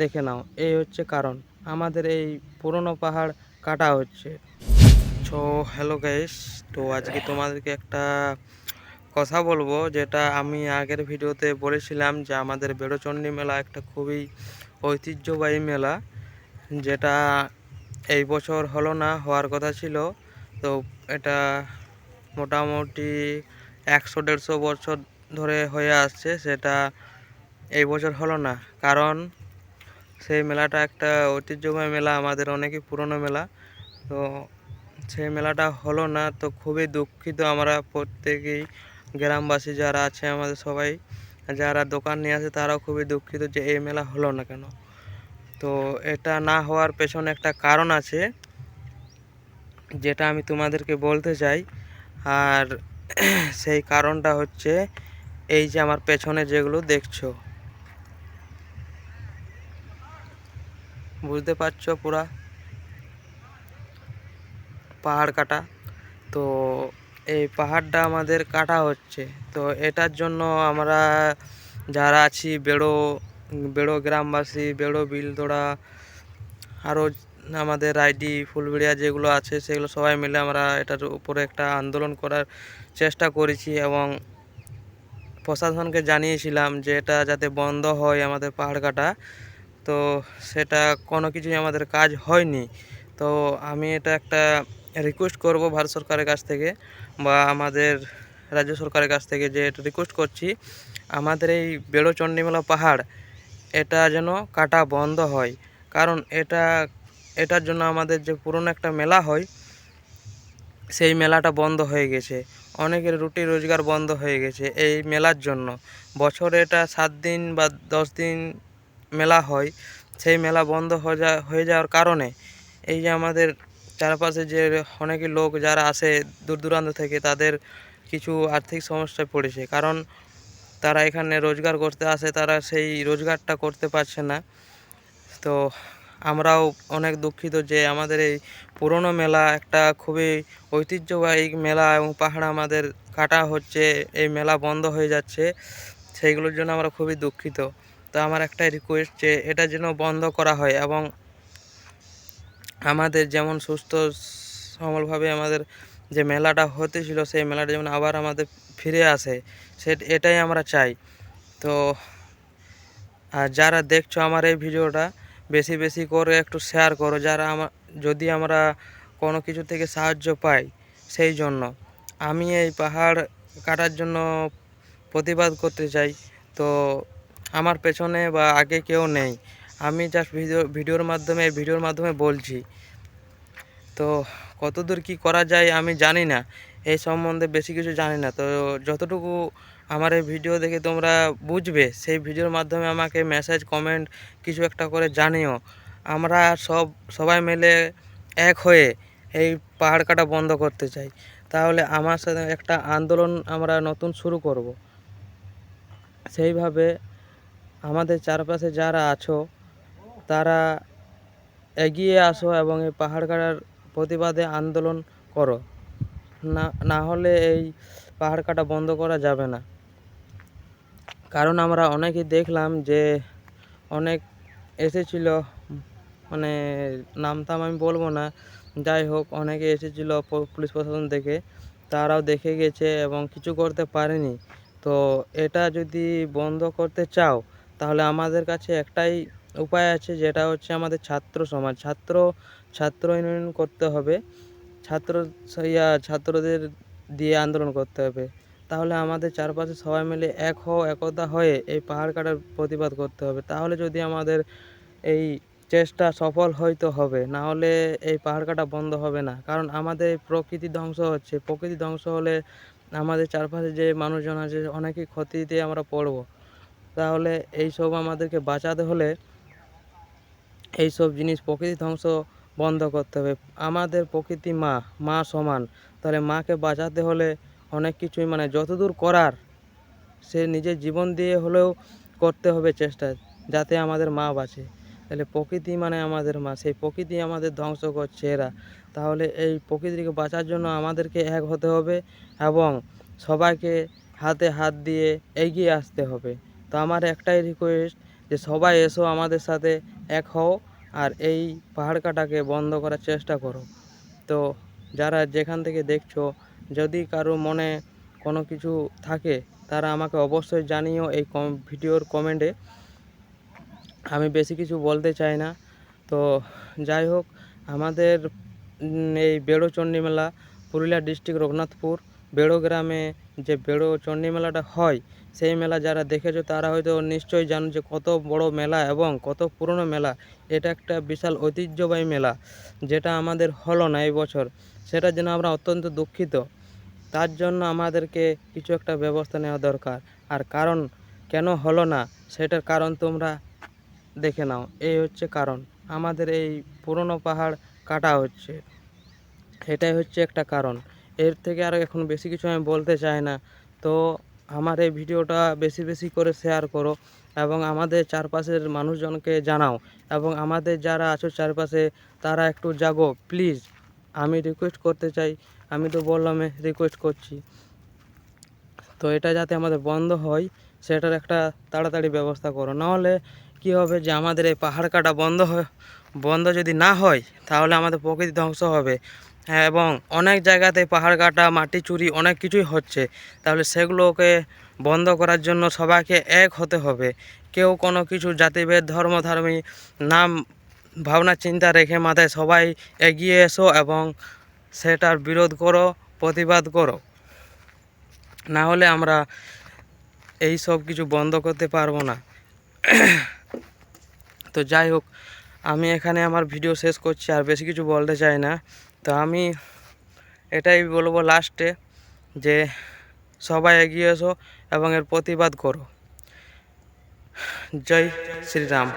দেখে নাও, এই হচ্ছে কারণ। আমাদের এই পুরনো পাহাড় কাটা হচ্ছে। সো হ্যালো গাইস তো আজকে তোমাদেরকে একটা কথা বলব, যেটা আমি আগের ভিডিওতে বলেছিলাম যে আমাদের বেড়োচণ্ডী মেলা একটা খুবই ঐতিহ্যবাহী মেলা, যেটা এই বছর হলো না, হওয়ার কথা ছিল। তো এটা মোটামুটি একশো, দেড়শো বছর ধরে হয়ে আসছে, সেটা এই বছর হলো না। কারণ সেই মেলাটা একটা ঐতিহ্যবাহী মেলা, আমাদের অনেকই পুরনো মেলা। তো সেই মেলাটা হলো না, তো খুবই দুঃখিত আমরা প্রত্যেকেই গ্রামবাসী যারা আছে আমাদের সবাই, যারা দোকান নিয়ে আসে তারাও খুবই দুঃখিত যে এই মেলা হলো না কেন। তো এটা না হওয়ার পেছনে একটা কারণ আছে, যেটা আমি তোমাদেরকে বলতে চাই। আর সেই কারণটা হচ্ছে এই যে আমার পেছনে যেগুলো দেখছ। বুঝতে পারছ পুরা? পাহাড় কাটা। তো এই পাহাড়টা আমাদের কাটা হচ্ছে। তো এটার জন্য আমরা যারা আছি, বেড়ো বেড়ো গ্রামবাসী, বেড়ো বিলতোড়া আরও আমাদের আইডি, ফুলবিড়িয়া যেগুলো আছে, সেগুলো সবাই মিলে আমরা এটার উপরে একটা আন্দোলন করার চেষ্টা করেছি এবং প্রশাসনকে জানিয়েছিলাম যে এটা যাতে বন্ধ হয় আমাদের পাহাড় কাটা। তো সেটা কোনো কিছুই আমাদের কাজ হয়নি। তো আমি এটা একটা রিকোয়েস্ট করব ভারত সরকারের কাছ থেকে বা আমাদের রাজ্য সরকারের কাছ থেকে যে এটা রিকোয়েস্ট করছি। আমাদের এই বেড়ো চণ্ডীমেলা পাহাড়, এটা যেন কাটা বন্ধ হয়। কারণ এটা, এটার জন্য আমাদের যে পুরনো একটা মেলা হয়, সেই মেলাটা বন্ধ হয়ে গেছে। অনেকের রুটি রোজগার বন্ধ হয়ে গেছে এই মেলার জন্য। বছরে এটা সাত দিন বা দশ দিন মেলা হয়, সেই মেলা বন্ধ হয়ে যা, হয়ে যাওয়ার কারণে এই যে আমাদের চারপাশে যে অনেকে লোক যারা আসে দূর দূরান্ত থেকে, তাদের কিছু আর্থিক সমস্যায় পড়েছে। কারণ তারা এখানে রোজগার করতে আসে, তারা সেই রোজগারটা করতে পারছে না। তো আমরাও অনেক দুঃখিত যে আমাদের এই পুরনো মেলা একটা খুবই ঐতিহ্যবাহী মেলা এবং পাহাড় আমাদের কাটা হচ্ছে, এই মেলা বন্ধ হয়ে যাচ্ছে, সেইগুলোর জন্য আমরা খুবই দুঃখিত। তো আমার একটাই রিকোয়েস্ট যে এটা যেন বন্ধ করা হয় এবং আমাদের যেমন সুস্থ, সবলভাবে আমাদের যে মেলাটা হতেছিল সেই মেলাটা যেমন আবার আমাদের ফিরে আসে, সে, এটাই আমরা চাই। তো, আর যারা দেখছ আমার এই ভিডিওটা, বেশি বেশি করে একটু শেয়ার করো, যারা আমার যদি আমরা কোনো কিছু থেকে সাহায্য পাই, সেই জন্য। আমি এই পাহাড় কাটার জন্য প্রতিবাদ করতে চাই, তো আমার পেছনে বা আগে কেউ নেই। আমি জাস্ট ভিডিও ভিডিওর মাধ্যমে ভিডিওর মাধ্যমে বলছি। তো কতদূর কি করা যায় আমি জানি না। এই সম্বন্ধে বেশি কিছু জানি না। তো যতটুকু আমার এই ভিডিও দেখে তোমরা বুঝবে, সেই ভিডিওর মাধ্যমে আমাকে মেসেজ কমেন্ট কিছু একটা করে জানিও। আমরা সব, সবাই মিলে এক হয়ে এই পাহাড় কাটা বন্ধ করতে চাই। তাহলে আমার সাথে একটা আন্দোলন আমরা নতুন শুরু করব। সেইভাবে আমাদের চারপাশে যারা আছো, তারা এগিয়ে আসো এবং এই পাহাড় কাটার প্রতিবাদে আন্দোলন করো। না না হলে এই পাহাড় কাটা বন্ধ করা যাবে না। কারণ আমরা অনেকেই দেখলাম যে অনেক এসেছিল মানে নামতাম আমি বলব না, যাই হোক, অনেকে এসেছিল পুলিশ প্রশাসন থেকে, তারাও দেখে গেছে এবং কিছু করতে পারেনি। তো এটা যদি বন্ধ করতে চাও তাহলে আমাদের কাছে একটাই উপায় আছে, যেটা হচ্ছে আমাদের ছাত্র সমাজ। ছাত্র ছাত্র ইউনিয়ন করতে হবে। ছাত্র ইয়া, ছাত্রদের দিয়ে আন্দোলন করতে হবে। তাহলে আমাদের চারপাশে সবাই মিলে এক হও, একতা হয়ে এই পাহাড় কাটার প্রতিবাদ করতে হবে। তাহলে যদি আমাদের এই চেষ্টা সফল হয়তো হবে, না হলে এই পাহাড় কাটা বন্ধ হবে না। কারণ আমাদের প্রকৃতি ধ্বংস হচ্ছে। প্রকৃতি ধ্বংস হলে আমাদের চারপাশে যে মানুষজন আছে, অনেকেই ক্ষতিতে আমরা পড়ব। তাহলে এই সব আমাদেরকে বাঁচাতে হলে এই সব জিনিস প্রকৃতি ধ্বংস বন্ধ করতে হবে। আমাদের প্রকৃতি মা মা সমান। তাহলে মাকে বাঁচাতে হলে অনেক কিছুই মানে যতদূর করার সে নিজের জীবন দিয়ে হলেও করতে হবে চেষ্টা, যাতে আমাদের মা বাঁচে। তাহলে প্রকৃতি মানে আমাদের মা, সেই প্রকৃতি আমাদের ধ্বংস করছে এরা। তাহলে এই প্রকৃতিকে বাঁচার জন্য আমাদেরকে এক হতে হবে এবং সবাইকে হাতে হাত দিয়ে এগিয়ে আসতে হবে। তো আমার একটাই রিকোয়েস্ট যে সবাই এসো আমাদের সাথে এক হও আর এই পাহাড় কাটাকে বন্ধ করার চেষ্টা করো। তো যারা যেখান থেকে দেখছ, যদি কারও মনে কোনো কিছু থাকে, তারা আমাকে অবশ্যই জানিও এই ভিডিওর কমেন্টে আমি বেশি কিছু বলতে চাই না। তো যাই হোক, আমাদের এই বেড়ো চণ্ডী মেলা পুরুলিয়া ডিস্ট্রিক্ট রঘুনাথপুর। বেড়ো গ্রামে যে বেড়ো চণ্ডী মেলাটা হয়, সেই মেলা যারা দেখেছ তারা হয়তো নিশ্চয়ই জানো যে কত বড় মেলা এবং কত পুরনো মেলা। এটা একটা বিশাল ঐতিহ্যবাহী মেলা, যেটা আমাদের হলো না এই বছর। সেটার জন্য আমরা অত্যন্ত দুঃখিত। তার জন্য আমাদেরকে কিছু একটা ব্যবস্থা নেওয়া দরকার। আর কারণ কেন হলো না, সেটার কারণ তোমরা দেখে নাও। এই হচ্ছে কারণ। আমাদের এই পুরনো পাহাড় কাটা হচ্ছে। এটাই হচ্ছে একটা কারণ। এর থেকে আর এখন বেশি কিছু আমি বলতে চাই না। তো আমার এই ভিডিওটা বেশি বেশি করে শেয়ার করো এবং আমাদের চারপাশের মানুষজনকে জানাও এবং আমাদের যারা আছো চারপাশে, তারা একটু জাগো প্লিজ আমি রিকোয়েস্ট করতে চাই, আমি তো বললাম রিকোয়েস্ট করছি। তো এটা যাতে আমাদের বন্ধ হয়, সেটার একটা তাড়াতাড়ি ব্যবস্থা করো। নাহলে কী হবে যে আমাদের এই পাহাড় কাটা বন্ধ হয়, বন্ধ যদি না হয়, তাহলে আমাদের প্রকৃতি ধ্বংস হবে। হ্যাঁ এবং অনেক জায়গাতে পাহাড় কাটা, মাটি চুরি অনেক কিছুই হচ্ছে। তাহলে সেগুলোকে বন্ধ করার জন্য সবাইকে এক হতে হবে। কেউ কোনো কিছু জাতিভেদ, ধর্ম, ধর্মী নাম, ভাবনা, চিন্তা রেখে মাথায় সবাই এগিয়ে এসো এবং সেটার বিরোধ করো, প্রতিবাদ করো। না হলে আমরা এই সব কিছু বন্ধ করতে পারব না। তো যাই হোক, আমি এখানে আমার ভিডিও শেষ করছি, আর বেশি কিছু বলতে চাই না। তো আমি এটাই বলব লাস্টে যে সবাই এগিয়ে এসো এবং এর প্রতিবাদ করো। জয় শ্রীরাম।